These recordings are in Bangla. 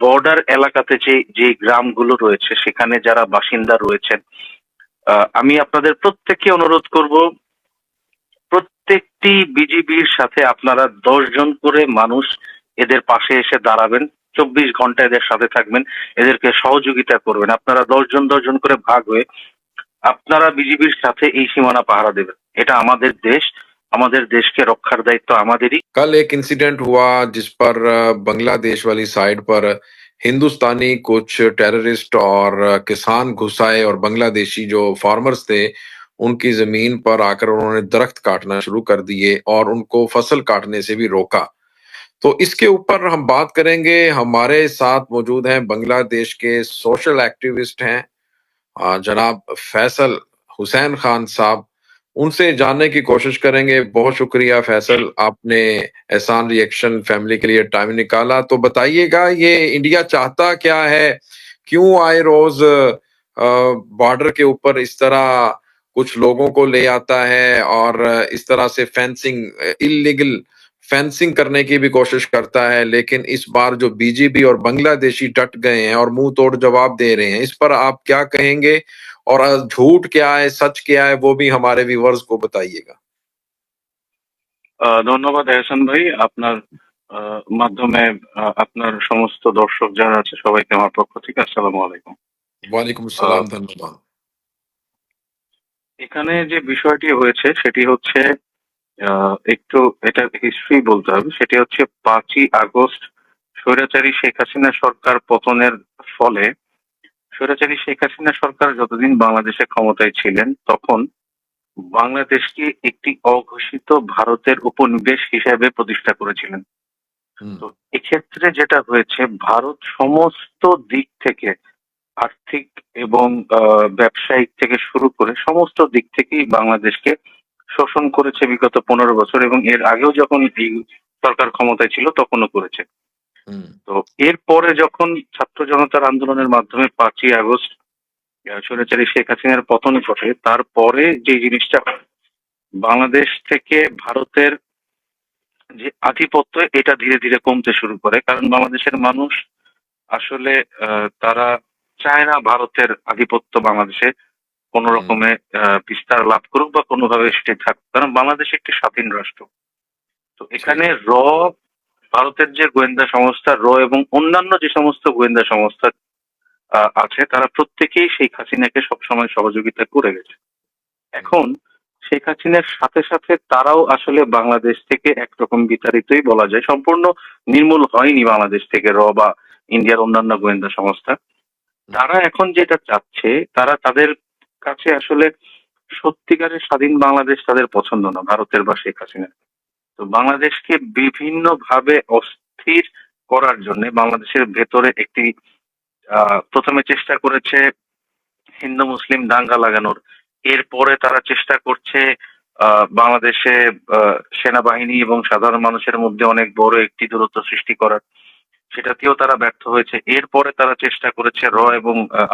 বর্ডার এলাকাতে যে যে গ্রামগুলো রয়েছে, সেখানে যারা বাসিন্দা রয়েছেন আমি আপনাদের প্রত্যেককে অনুরোধ করব, প্রত্যেকটি বিজিবির সাথে আপনারা জন করে মানুষ এদের পাশে এসে দাঁড়াবেন, চব্বিশ ঘণ্টা এদের সাথে থাকবেন, এদেরকে সহযোগিতা করবেন। আপনারা দশ জন দশ জন করে ভাগ হয়ে আপনারা বিজিবির সাথে এই সীমানা পাহারা দেবেন। এটা আমাদের দেশ हमारे देश के रक्षार दायित्व तो हमारी कल एक इंसिडेंट हुआ जिस पर बांग्लादेश वाली साइड पर हिंदुस्तानी कुछ टेररिस्ट और किसान घुसाए और बांग्लादेशी जो फार्मर्स थे, उनकी ज़मीन पर आकर उन्होंने दरख्त काटना शुरू कर दिए और उनको फ़सल काटने से भी रोका। तो इसके ऊपर हम बात करेंगे। हमारे साथ मौजूद हैं, बांग्लादेश के सोशल एक्टिविस्ट हैं जनाब फैसल हुसैन खान साहब। उनसे जानने की कोशिश करेंगे। बहुत शुक्रिया फैसल, आपने एहसान रिएक्शन फैमिली के लिए टाइम निकाला। तो बताइएगा, ये इंडिया चाहता क्या है? क्यों आए रोज बॉर्डर के ऊपर इस तरह कुछ लोगों को ले आता है और इस तरह से फेंसिंग, इलीगल फेंसिंग करने की भी कोशिश करता है लेकिन इस बार जो बीजेपी और बांग्लादेशी डट गए हैं और मुंह तोड़ जवाब दे रहे हैं इस पर आप क्या कहेंगे और झूठ क्या है सच क्या है वो भी हमारे व्यूवर्स को बताइएगा আহ, ধন্যবাদ এহসান ভাই আপনার আহ, মাধ্যমে আহ, আপনার সমস্ত দর্শক যারা আছে সবাইকে আমার পক্ষ থেকে আসসালামু আলাইকুম वालेकुम सलाम धन्यवाद এখানে যে বিষয়টি হয়েছে সেটি হচ্ছে আহ, একটু এটা হিস্ট্রি বলতে হবে। সেটি হচ্ছে পাঁচই আগস্ট স্বৈরাচারী শেখ হাসিনা সরকার পতনের ফলে স্বৈরাচারী শেখ হাসিনা সরকার যতদিন বাংলাদেশে ক্ষমতায় ছিলেন তখন বাংলাদেশকে একটি অঘোষিত ভারতের উপনিবেশ হিসাবে প্রতিষ্ঠা করেছিলেন। তো এক্ষেত্রে যেটা হয়েছে ভারত সমস্ত দিক থেকে আর্থিক এবং ব্যবসায়িক থেকে শুরু করে সমস্ত দিক থেকেই বাংলাদেশকে শোষণ করেছে বিগত পনেরো বছর এবং এর আগেও যখন এই সরকার ক্ষমতায় ছিল তখনও করেছে। তো এরপরে যখন ছাত্র জনতার আন্দোলনের মাধ্যমে পাঁচই আগস্ট স্বৈরাচারী শেখ হাসিনার পতন ঘটে তারপরে যে জিনিসটা বাংলাদেশ থেকে ভারতের যে আধিপত্য এটা ধীরে ধীরে কমতে শুরু করে। কারণ বাংলাদেশের মানুষ আসলে তারা চায় না ভারতের আধিপত্য বাংলাদেশে। কোন রকমে বিস্তার লাভ করুক বা কোনোভাবে সেটি থাকুক। কারণ বাংলাদেশ একটি স্বাধীন রাষ্ট্র। তো এখানে র ভারতের যে গোয়েন্দা সংস্থা র এবং অন্যান্য যে সমস্ত গোয়েন্দা সংস্থা আছে তারা প্রত্যেকেই শেখ হাসিনাকে সবসময় সহযোগিতা করে গেছে। এখন শেখ হাসিনার সাথে সাথে তারাও আসলে বাংলাদেশ থেকে একরকম বিতাড়িতই বলা যায়। সম্পূর্ণ নির্মূল হয়নি বাংলাদেশ থেকে র বা ইন্ডিয়ার অন্যান্য গোয়েন্দা সংস্থা। তারা এখন যেটা চাচ্ছে তারা তাদের কাছে আসলে সত্যিকারের স্বাধীন বাংলাদেশ তাদের পছন্দ না ভারতের বা শেখ হাসিনা তো বাংলাদেশকে বিভিন্ন ভাবে অস্থির করার জন্য বাংলাদেশের ভেতরে একটি প্রথমে চেষ্টা করেছে হিন্দু মুসলিম দাঙ্গা লাগানোর। এরপরে তারা চেষ্টা করছে বাংলাদেশে সেনাবাহিনী এবং সাধারণ মানুষের মধ্যে অনেক বড় একটি দূরত্ব সৃষ্টি করার। সেটাতেও তারা ব্যর্থ হয়েছে। এরপরে তারা চেষ্টা করেছে র এবং আহ,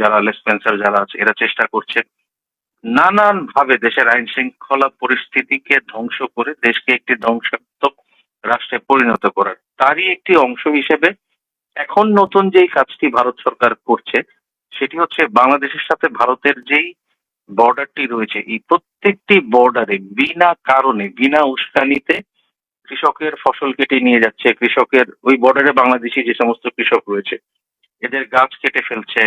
যারা লেসপেন্সার যারা আছে, এরা চেষ্টা করছে নানান ভাবে দেশের আইন শৃঙ্খলা পরিস্থিতিকে ধ্বংস করে দেশকে একটি ধ্বংসাত্মক রাষ্ট্রে পরিণত করার। তারই একটি অংশ হিসেবে এখন নতুন যেই কাজটি ভারত সরকার করছে, সেটি হচ্ছে বাংলাদেশের সাথে ভারতের যেই বর্ডারটি রয়েছে, এই প্রত্যেকটি বর্ডারে বিনা কারণে, বিনা উস্কানিতে কৃষকের ফসল কেটে নিয়ে যাচ্ছে। কৃষকের, ওই বর্ডারে বাংলাদেশি যে সমস্ত কৃষক রয়েছে এদের গাছ কেটে ফেলছে।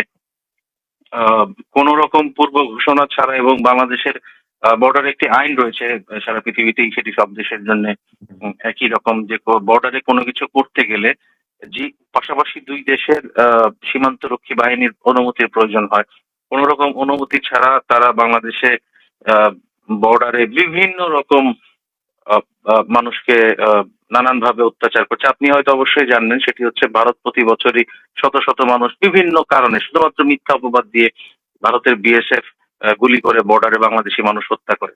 কোন রকম পূর্ব ঘোষণা ছাড়া এবং বাংলাদেশের বর্ডারে একটি আইন রয়েছে সারা পৃথিবীতেই সেটি সব দেশের জন্য একই রকম যে বর্ডারে কোনো কিছু করতে গেলে যে পাশাপাশি দুই দেশের আহ, সীমান্তরক্ষী বাহিনীর অনুমতির প্রয়োজন হয়। কোন রকম অনুমতি ছাড়া তারা বাংলাদেশে বর্ডারে বিভিন্ন রকম মানুষকে নানান ভাবে অত্যাচার করছে। আপনি হয়তো অবশ্যই জানবেন, সেটি হচ্ছে ভারত প্রতি বছরই শত শত মানুষ বিভিন্ন কারণে, শুধুমাত্র মিথ্যা অপবাদ দিয়ে ভারতের বিএসএফ গুলি করে বর্ডারে বাংলাদেশি মানুষ হত্যা করে।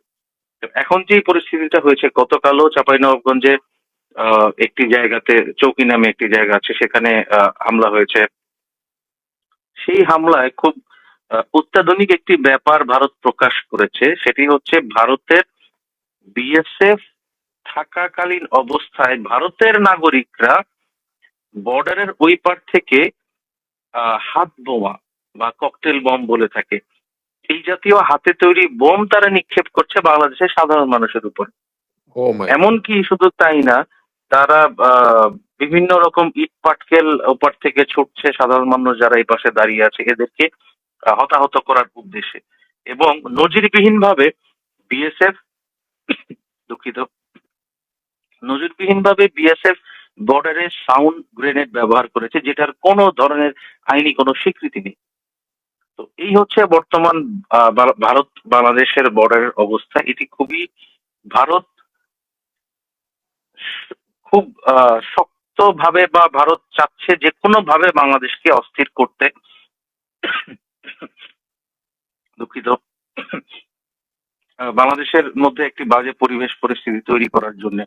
এখন যে পরিস্থিতিটা হয়েছে, গতকালও চাঁপাইনবাবগঞ্জে একটি জায়গাতে, চৌকি নামে একটি জায়গা আছে, সেখানে হামলা হয়েছে। সেই হামলায় খুব অত্যাধুনিক একটি ব্যাপার ভারত প্রকাশ করেছে, সেটি হচ্ছে ভারতের বিএসএফ থাকাকালীন অবস্থায় ভারতের নাগরিকরা বর্ডারের ওই পার থেকে হাত বোমা বা ককটেল বম বলে থাকে। এই জাতীয় হাতে তৈরি বোম তারা নিক্ষেপ করছে বাংলাদেশের সাধারণ মানুষের উপর। Oh. এমনকি শুধু তাই না তারা আহ, বিভিন্ন রকম ইট পাটকেল ওপার থেকে ছুটছে সাধারণ মানুষ যারা এই পাশে দাঁড়িয়ে আছে এদেরকে হতাহত করার উদ্দেশ্যে। এবং নজিরবিহীন ভাবে বিএসএফ দুঃখিত নজিরবিহীন ভাবে বিএসএফ বর্ডারে সাউন্ড গ্রেনেড ব্যবহার করেছে, যেটার কোনো ধরনের আইনি কোনো স্বীকৃতি নেই। তো এই হচ্ছে বর্তমান ভারত, বাংলাদেশের বর্ডারের অবস্থা। এটি খুবই ভারত খুব শক্ত ভাবে বা ভারত চাচ্ছে যে কোনো ভাবে বাংলাদেশকে অস্থির করতে। দুঃখিত। বাংলাদেশের মধ্যে একটি বাজে পরিবেশ পরিস্থিতি তৈরি করার জন্য।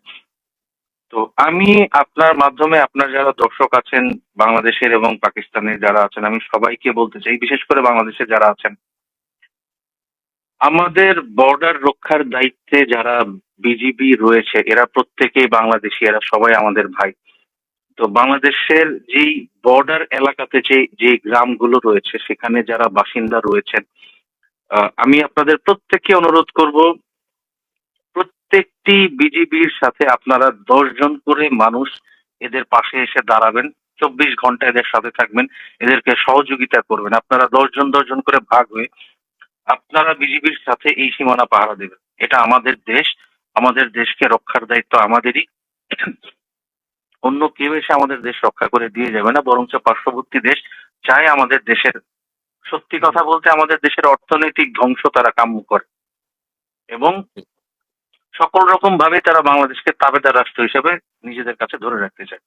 তো আমি আপনার মাধ্যমে আপনার যারা দর্শক আছেন বাংলাদেশের এবং পাকিস্তানের যারা আছেন, আমি সবাইকে বলতে চাই, বিশেষ করে বাংলাদেশে যারা আছেন, আমাদের বর্ডার রক্ষার দায়িত্বে যারা বিজিবি রয়েছে, এরা প্রত্যেকেই বাংলাদেশি, এরা সবাই আমাদের ভাই। তো বাংলাদেশের যেই বর্ডার এলাকাতে যে যে গ্রামগুলো রয়েছে, সেখানে যারা বাসিন্দা রয়েছেন আমি আপনাদের প্রত্যেককে অনুরোধ করব প্রত্যেকটি বিজিবির সাথে আপনারা দশ জন করে মানুষ এদের পাশে এসে দাঁড়াবেন, চব্বিশ ঘণ্টা এদের সাথে থাকবেন, এদেরকে সহযোগিতা করবেন। আপনারা দশ জন দশ জন করে ভাগ হয়ে আপনারা বিজিবির সাথে এই সীমানা পাহারা দেবেন। এটা আমাদের দেশ, আমাদের দেশকে রক্ষার দায়িত্ব আমাদেরই। অন্য কেউ এসে আমাদের দেশ রক্ষা করে দিয়ে যাবে না, বরঞ্চ পার্শ্ববর্তী দেশ চায় আমাদের দেশের, সত্যি কথা বলতে আমাদের দেশের অর্থনৈতিক ধ্বংস তারা কাম্য করে। এবং সকল রকম ভাবে তারা বাংলাদেশকে তাবেদার রাষ্ট্র হিসেবে নিজেদের কাছে ধরে রাখতে চায়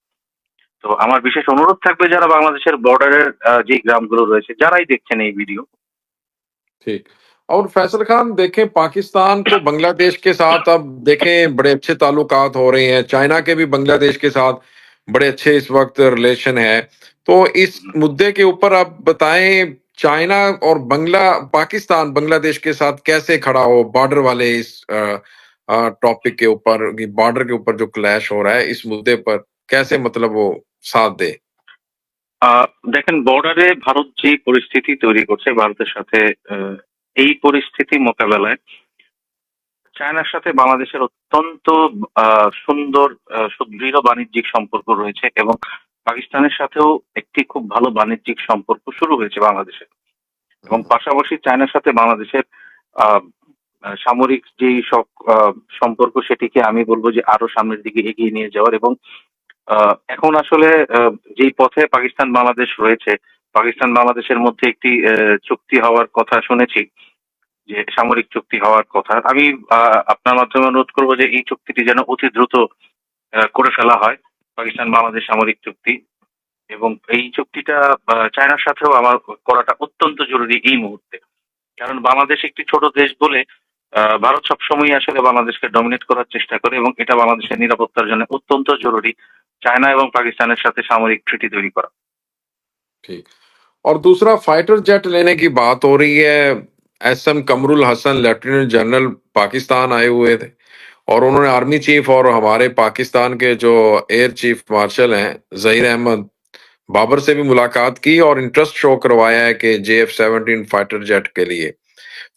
তো আমার বিশেষ অনুরোধ থাকবে যারা বাংলাদেশের বর্ডারের যে গ্রামগুলো রয়েছে যারাই দেখছেন এই ভিডিও ठीक और फैसल खान देखें पाकिस्तान को बांग्लादेश के साथ अब देखें बड़े अच्छे ताल्लुकात हो रहे हैं चाइना के भी बांग्लादेश के साथ बड़े अच्छे इस वक्त रिलेशन है तो इस मुद्दे के ऊपर आप बताएं चाइना और बंगला पाकिस्तान बांग्लादेश के साथ कैसे खड़ा हो बॉर्डर वाले इस टॉपिक के ऊपर बॉर्डर के ऊपर जो क्लैश हो रहा है इस मुद्दे पर कैसे मतलब वो साथ दे আহ, দেখেন বর্ডারে ভারত যে পরিস্থিতি তৈরি করছে ভারতের সাথে আহ, এই পরিস্থিতি মোকাবেলায় চায়নার সাথে বাংলাদেশের অত্যন্ত আহ, সুন্দর আহ, সুদৃঢ় বাণিজ্যিক সম্পর্ক রয়েছে এবং পাকিস্তানের সাথেও একটি খুব ভালো বাণিজ্যিক সম্পর্ক শুরু হয়েছে বাংলাদেশে এবং পাশাপাশি চায়নার সাথে বাংলাদেশের আহ, আহ, সামরিক যে সব সম্পর্ক সেটিকে আমি বলব যে আরও সামনের দিকে এগিয়ে নিয়ে যাওয়ার এবং এখন আসলে যেই পথে পাকিস্তান বাংলাদেশ রয়েছে, পাকিস্তান বাংলাদেশের মধ্যে একটি চুক্তি হওয়ার কথা শুনেছি, যে সামরিক চুক্তি হওয়ার কথা। আমি আপনার মাধ্যমে অনুরোধ করব যে এই চুক্তিটি যেন অতি দ্রুত করে ফেলা হয়, পাকিস্তান বাংলাদেশ সামরিক চুক্তি। এবং এই চুক্তিটা চায়নার সাথেও আমার করাটা অত্যন্ত জরুরি এই মুহূর্তে। কারণ বাংলাদেশ একটি ছোট দেশ বলে ভারত সবসময় আসলে বাংলাদেশকে ডমিনেট করার চেষ্টা করে এবং এটা বাংলাদেশের নিরাপত্তার জন্য অত্যন্ত জরুরি চায়না এবং পাকিস্তানের সাথে সামরিক ট্রিটি তৈরি করা ठीक और दूसरा फाइटर जेट लेने की बात हो रही है S M Kamrul Hasan lieutenant general Pakistan आए हुए थे और उन्होंने आर्मी चीफ और हमारे पाकिस्तान के जो एयर चीफ मार्शल हैं जहीर अहमद बाबर से भी मुलाकात की और इंटरेस्ट शो करवाया है कि J F seventeen fighter jet के लिए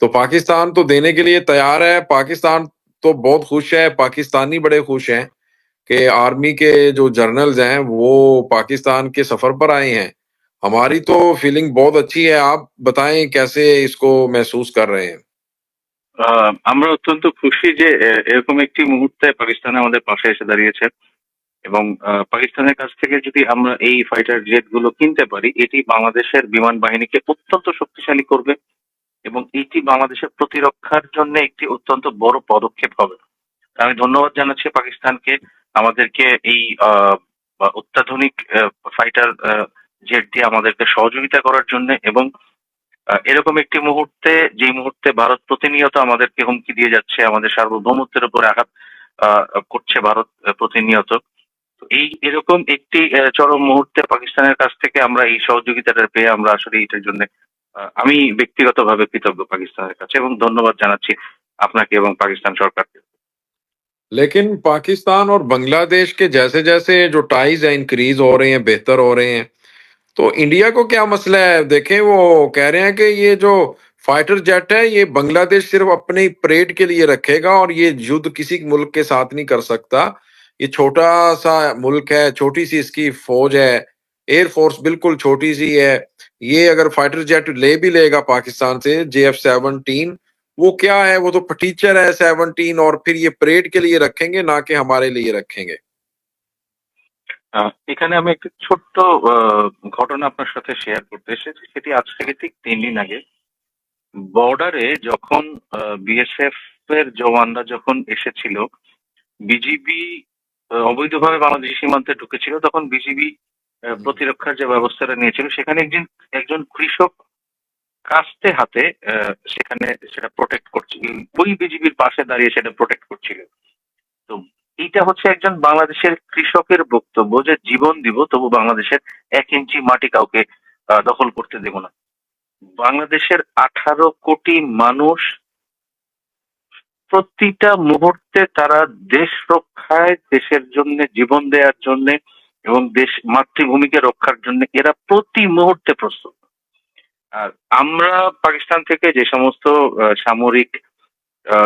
तो पाकिस्तान तो देने के लिए तैयार है पाकिस्तान तो बहुत खुश है पाकिस्तानी बड़े खुश हैं कि आर्मी के जो जर्नल्स हैं वो पाकिस्तान के सफर पर आए हैं हमारी तो फीलिंग बहुत अच्छी है आप बताएं कैसे इसको महसूस कर रहे हैं আহ, আমরা অত্যন্ত খুশি যে আহ, এরকম একটি মুহূর্তে পাকিস্তান আমাদের পাশে এসে দাঁড়িয়েছে এবং আহ, পাকিস্তানের কাছ থেকে যদি আমরা এই ফাইটার জেট গুলো কিনতে পারি এটি বাংলাদেশের বিমান বাহিনীকে অত্যন্ত শক্তিশালী করবে এবং এটি বাংলাদেশের প্রতিরক্ষার জন্য একটি অত্যন্ত বড় পদক্ষেপ হবে। আমি ধন্যবাদ জানাচ্ছি পাকিস্তানকে, আমাদেরকে এই অত্যাধুনিক ফাইটার জেট দিয়ে আমাদেরকে সহযোগিতা করার জন্য এবং এরকম একটি মুহূর্তে যে মুহূর্তে ভারত প্রতিনিয়ত আমাদেরকে হুমকি দিয়ে যাচ্ছে, আমাদের সার্বভৌমত্বের উপরে আঘাত করছে ভারত প্রতিনিয়ত। এই, এরকম একটি চরম মুহূর্তে পাকিস্তানের কাছ থেকে আমরা এই সহযোগিতাটা পেয়ে আমরা আসলে এটার জন্য আমি ব্যক্তিগতভাবে কৃতজ্ঞ পাকিস্তানের কাছে এবং ধন্যবাদ জানাচ্ছি আপনাকে এবং পাকিস্তান সরকারকে लेकिन पाकिस्तान और बांग्लादेश के जैसे जैसे जो टाइज है इंक्रीज हो रहे हैं बेहतर हो रहे हैं तो इंडिया को क्या मसला है देखें वो कह रहे हैं कि ये जो फाइटर जेट है ये बांग्लादेश सिर्फ अपने परेड के लिए रखेगा और ये युद्ध किसी मुल्क के साथ नहीं कर सकता ये छोटा सा मुल्क है छोटी सी इसकी फौज है एयर फोर्स बिल्कुल छोटी सी है ये अगर फाइटर जेट ले भी लेगा पाकिस्तान से जे एफ सेवनटीन वो क्या है वो तो फटीचर है सेवनटीन और फिर ये परेड के लिए रखेंगे ना कि हमारे लिए रखेंगे আহ, এখানে আমি একটি ছোট্ট আহ, ঘটনা আপনার সাথে শেয়ার করতে এসেছি সেটি আজ থেকে ঠিক তিন দিন আগে বর্ডারে যখন বিএসএফ এর জওয়ানরা যখন এসেছিল বিজিবি অবৈধভাবে বাংলাদেশি সীমান্তে ঢুকেছিল তখন বিজিবি প্রতিরক্ষার যে ব্যবস্থাটা নিয়েছিল সেখানে একজন একজন কৃষক কাস্তে হাতে সেখানে সেটা প্রোটেক্ট করছিল। ওই বিজিবির পাশে দাঁড়িয়ে সেটা প্রোটেক্ট করছিল। তো এইটা হচ্ছে একজন বাংলাদেশের কৃষকের বক্তব্য যে জীবন দিব তবু বাংলাদেশের এক ইঞ্চি মাটি কাউকে দখল করতে দেব না। বাংলাদেশের আঠারো কোটি মানুষ প্রতিটা মুহূর্তে তারা দেশ রক্ষায় দেশের জন্য জীবন দেওয়ার জন্য এবং দেশ মাতৃভূমিকে রক্ষার জন্য এরা প্রতি মুহূর্তে প্রস্তুত। আর আমরা পাকিস্তান থেকে যে সমস্ত সামরিক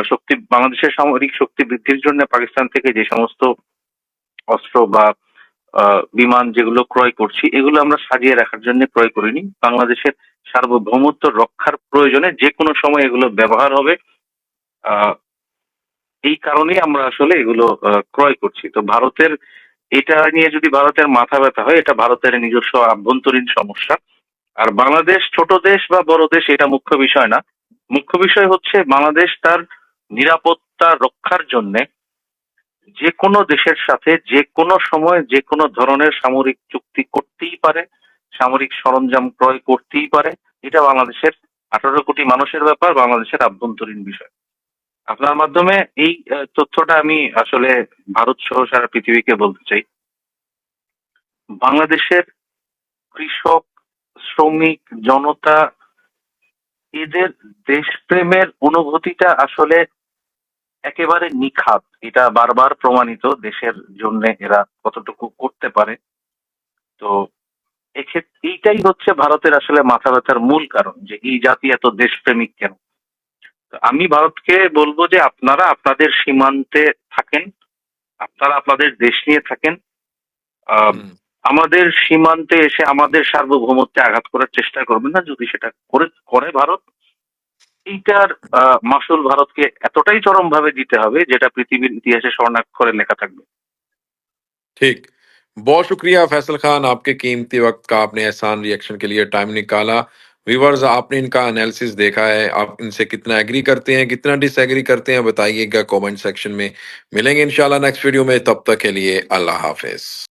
শক্তি, বাংলাদেশের সামরিক শক্তি বৃদ্ধির জন্য পাকিস্তান থেকে যে সমস্ত অস্ত্র বা বিমান যেগুলো ক্রয় করছি, এগুলো আমরা সাজিয়ে রাখার জন্য ক্রয় করিনি। বাংলাদেশের সার্বভৌমত্ব রক্ষার প্রয়োজনে যে কোনো সময় এগুলো ব্যবহার হবে। এই কারণেই আমরা আসলে এগুলো ক্রয় করছি। তো ভারতের এটা নিয়ে যদি ভারতের মাথা ব্যথা হয়, এটা ভারতের নিজস্ব আভ্যন্তরীণ সমস্যা। আর বাংলাদেশ ছোট দেশ বা বড় দেশ, এটা মুখ্য বিষয় না। মুখ্য বিষয় হচ্ছে বাংলাদেশ তার নিরাপত্তা রক্ষার জন্য যে কোনো দেশের সাথে যে কোনো সময় যে কোনো ধরনের সামরিক চুক্তি করতেই পারে, সামরিক সরঞ্জাম ক্রয় করতেই পারে। এটা বাংলাদেশের আঠারো কোটি মানুষের ব্যাপার, বাংলাদেশের আভ্যন্তরীণ বিষয়। আপনার মাধ্যমে এই তথ্যটা আমি আসলে ভারত সহ সারা পৃথিবীকে বলতে চাই। বাংলাদেশের কৃষক, শ্রমিক, জনতা, এদের দেশপ্রেমের অনুভূতিটা আসলে একেবারে নিখাত। এটা বারবার প্রমাণিত দেশের জন্য এরা কতটুকু করতে পারে। তো এক্ষেত্রে এইটাই হচ্ছে ভারতের আসলে মাথা ব্যথার মূল কারণ যে এই জাতি এত দেশপ্রেমিক কেন? আমি ভারতকে বলবো যে আপনারা আপনাদের সীমান্তে থাকেন আপনারা আপনাদের দেশ নিয়ে থাকেন আহ, হুম। আমাদের সীমান্তে এসে আমাদের সার্বভৌমত্বে আঘাত করার চেষ্টা করবেন না যদি সেটা করে করে ভারত এইটার আহ, মাসুল ভারতকে এতটাই চরম ভাবে দিতে হবে যেটা পৃথিবীর ইতিহাসে স্বর্ণাক্ষরে লেখা থাকবে ठीक बहुत शुक्रिया फैसल खान आपके कीमती वक्त का आपने एहसान रिएक्शन के लिए टाइम निकाला व्यूवर्स आपने इनका एनालिसिस देखा है। आप इनसे कितना एग्री करते हैं, कितना डिसएग्री करते हैं, बताइएगा कमेंट सेक्शन में। मिलेंगे इंशाल्लाह नेक्स्ट वीडियो में। तब तक के लिए अल्लाह हाफिज।